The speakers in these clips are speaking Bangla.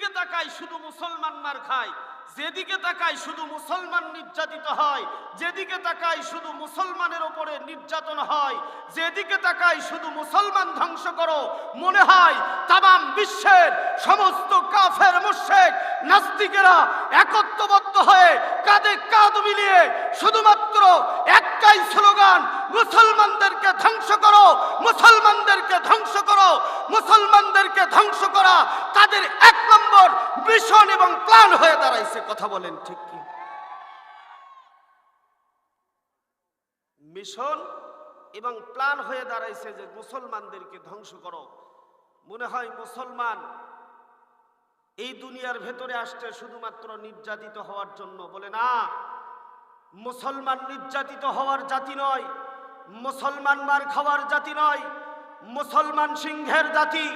যেদিকে তাকাই শুধু মুসলমান মার খায় যেদিকে তাকাই শুধু মুসলমান নির্যাতিত হয়। যেদিকে তাকাই শুধু মুসলমানের ওপরে নির্যাতন হয়। যেদিকে তাকাই শুধু মুসলমান ধ্বংস করো। মনে হয় তামাম বিশ্বের সমস্ত কাফের মুশেক নাস্তিকেরা একত্রবদ্ধ হয়ে কাঁধে কাঁধ মিলিয়ে শুধুমাত্র একটাই স্লোগান, মুসলমানদেরকে ধ্বংস করো, মুসলমানদেরকে ধ্বংস করো, মুসলমানদেরকে ধ্বংস করা, তাদের এক মিশন এবং প্ল্যান হয়ে দাঁড়াইছে, কথা বলেন ঠিক কি? মিশন এবং প্ল্যান হয়ে দাঁড়াইছে যে মুসলমানদেরকে ধ্বংস করো। মনে হয় মুসলমান এই দুনিয়ার ভেতরে আসছে শুধুমাত্র নির্যাতিত হওয়ার জন্য। বলে না, মুসলমান নির্যাতিত হওয়ার জাতি নয়, মুসলমান মার খাওয়ার জাতি নয়, মুসলমান সিংহের জাতি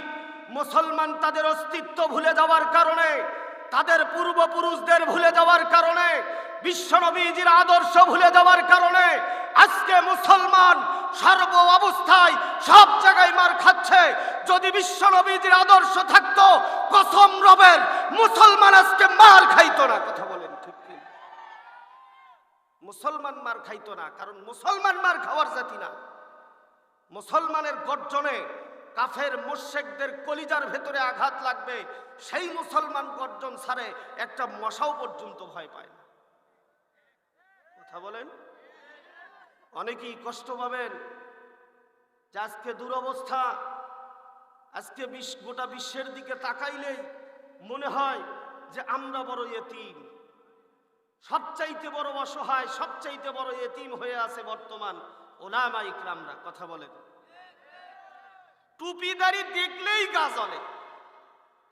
মুসলমান তাদের অস্তিত্ব ভুলে যাওয়ার কারণে, তাদের পূর্বপুরুষদের ভুলে যাওয়ার কারণে, বিশ্বনবীজির আদর্শ ভুলে যাওয়ার কারণে আজকে মুসলমান সর্ব অবস্থায় সব জায়গায় মার খাচ্ছে। যদি বিশ্বনবীজির আদর্শ থাকতো, কসম রবের, মুসলমান আজকে মার খাইতো না। কথা বলেন ঠিক কি? মুসলমান মার খাইতো না, কারণ মুসলমান মার খাওয়ার জাতি না। মুসলমানের গর্জনে কাফের মোশেকদের কলিজার ভেতরে আঘাত লাগবে, সেই মুসলমান গর্জন ছাড়ে একটা মশাও পর্যন্ত ভয় পায় না। কথা বলেন? অনেকেই কষ্ট পাবেন যে আজকে দুরবস্থা, আজকে বিশ্ব গোটা বিশ্বের দিকে তাকাইলেই মনে হয় যে আমরা বড় এতিম। সবচাইতে বড় অসহায়, সবচাইতে বড় এতিম হয়ে আছে বর্তমান ওলামা ইকরামরা, কথা বলেন। টুপিদারি দেখলেই গা জ্বলে।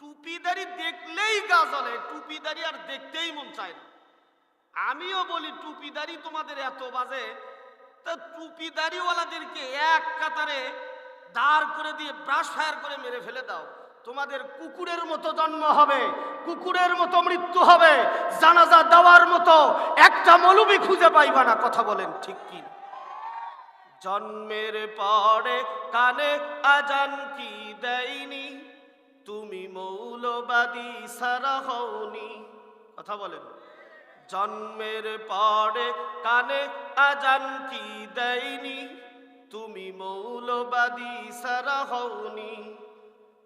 টুপিদারি দেখলেই গা জ্বলে টুপিদারি আর দেখতেই মন চায় না। আমিও বলি টুপিদারি তোমাদের এত বাজে, তা টুপিদারিওয়ালাদেরকে এক কাতারে দাঁড় করে দিয়ে ব্রাশ ফায়ার করে মেরে ফেলে দাও। তোমাদের কুকুরের মতো জন্ম হবে, কুকুরের মতো মৃত্যু হবে, জানাজা দেওয়ার মতো একটা মৌলবি খুঁজে পাইবা না, কথা বলেন ঠিক কি জন্মের পরে কানে আজান কি দেয়নি? তুমি মৌলবাদী সারা হওনি। কথা বলেন। জন্মের পরে কানে আজান কি দেয়নি? তুমি মৌলবাদী সারা হওনি।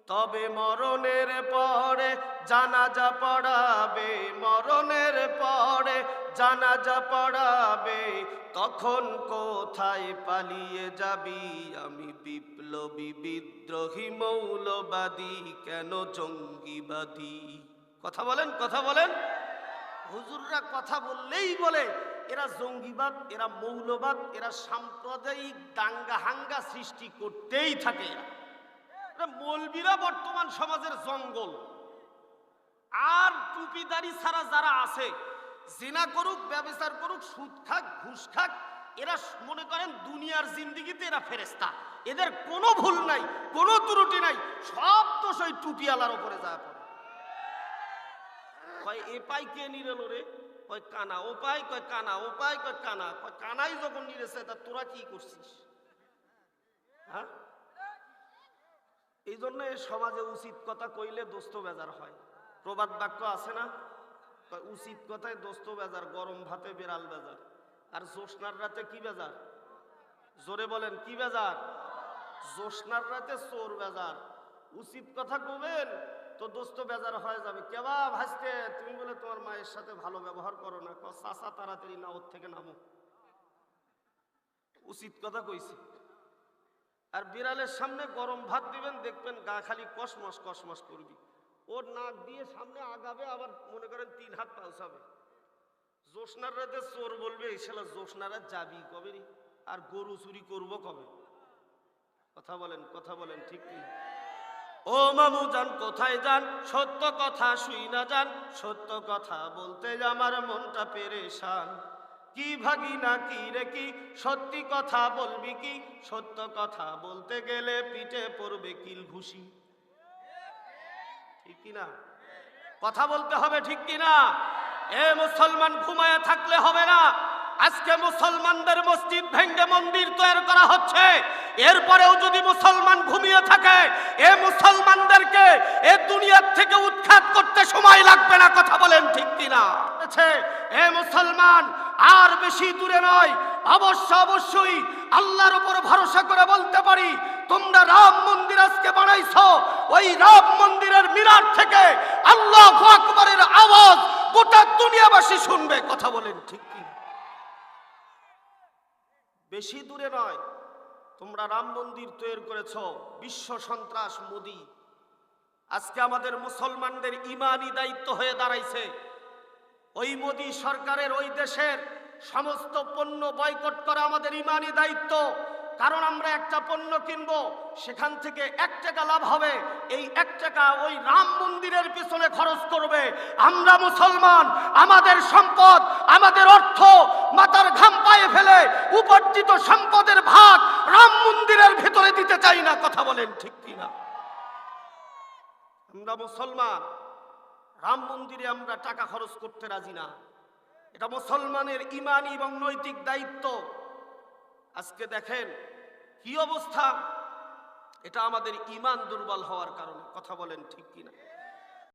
তবে মরণের পরে জানাজা পড়াবে, মরণের পরে জানাজা পড়াবে, তখন কোথায় পালিয়ে যাবি? আমি বিপ্লবী, বিদ্রোহী, মৌলবাদী, কেন জঙ্গিবাদী? কথা বলেন কথা বলেন। হুজুররা কথা বললেই বলে, এরা জঙ্গিবাদ, এরা মৌলবাদ, এরা সাম্প্রদায়িক দাঙ্গা হাঙ্গা সৃষ্টি করতেই থাকে মৌলবীরা বর্তমান সমাজের জঙ্গল। আর টুপিদারি ছাড়া যারা আছে, জিনা করুক ব্যবসার করুক, সুদ খাক, ঘুষ খাক, এরা মনে করেন দুনিয়ার জিন্দিগিতে এরা ফেরেস্তা এদের কোনো ভুল নাই, কোনো ত্রুটি নাই, সব তো ওই টুপিওয়ালার উপরে যা কয়, এ পাই কে নিরেল রে? কয়, কানা, ও পাই। কয়, কানা, ও পাই। কয়, কানা। কয়, কানাই যখন নিরেছে, তা তোরা কি করছিস? হ্যাঁ? এই জন্য সমাজে উচিত কথা কইলে দোস্ত বেজার হয়। প্রবাদ বাক্য আছে না? উচিত কথায় দোস্ত বেজার, গরম ভাতে বেড়াল বেজার। আর জ্যোৎস্নার রাতে কি বেজার? জোরে বলেন, কি বেজার? জ্যোৎস্নার রাতে চোর বেজার। উচিত কথা কবেন তো দোস্ত বেজার হয়ে যাবে। কেবা ভাসতে তুমি বলে তোমার মায়ের সাথে ভালো ব্যবহার করো না। চাচা তাড়াতাড়ি না ওর থেকে নামো। উচিত কথা কইছি। আর বিড়ালের সামনে গরম ভাত দিবেন, দেখবেন গা খালি কসমস কসমস করবি। ওর নাক দিয়ে সামনে আগাবে, আবার মনে করেন তিন হাত পালসাবে। জোসনার রাতে চোর বলবে শালা জোসনার যাবি কবে? আর গরু চুরি করব কবে? কথা বলেন কথা বলেন, ঠিক কি? ও মামু যান কোথায় যান? সত্য কথা শুই না যান। সত্য কথা বলতে আমার মনটা পেরেশান। কি ভাগি না কি রে কি? সত্যি কথা বলবি কি? সত্য কথা বলতে গেলে পিঠে পড়বে কিল ঘুষি। ঠিক কিনা? কথা বলতে হবে ঠিক কিনা? এ মুসলমান ঘুমায় থাকলে হবে না। আজকে মুসলমানদের মসজিদ ভেঙ্গে মন্দির তৈরি করা হচ্ছে। এরপরেও যদি মুসলমান ঘুমিয়ে থাকে এ মুসলমানদেরকে এ দুনিয়ার থেকে উৎখাত করতে সময় লাগবে না কথা বলেন ঠিক আছে, এ মুসলমান আর বেশি দূরে নয়। অবশ্য অবশ্যই আল্লাহর উপর ভরসা করে বলতে পারি তোমরা রাম মন্দির আজকে বানাইছো। ওই রাম মন্দিরের মিনার থেকে আল্লাহ আকবরের আওয়াজ গোটা দুনিয়াবাসী শুনবে কথা বলেন ঠিক কি বেশি দূরে নয়। তোমরা রাম মন্দির তৈরি করেছ, বিশ্ব সন্ত্রাস, মোদী। আজকে আমাদের মুসলমানদের ইমানি দায়িত্ব হয়ে দাঁড়াইছে। ওই মোদী সরকারের, ওই দেশের সমস্ত পণ্য বয়কট করা আমাদের ইমানি দায়িত্ব। কারণ আমরা একটা পণ্য কিনবো, সেখান থেকে এক টাকা লাভ হবে। এই এক টাকা ওই রাম মন্দিরের পিছনে খরচ করবে। আমরা মুসলমান, আমাদের সম্পদ, আমাদের অর্থ মাতার ঘাম পায়ে ফেলে উপার্জিত সম্পদের ভাগ রাম মন্দিরের ভিতরে দিতে চাই না, কথা বলেন ঠিক কিনা? আমরা মুসলমান, রাম মন্দিরে আমরা টাকা খরচ করতে রাজি না। এটা মুসলমানের ইমানি এবং নৈতিক দায়িত্ব। আজকে দেখেন কি অবস্থা? এটা আমাদের ইমান দুর্বল হওয়ার কারণে, কথা বলেন ঠিক কিনা?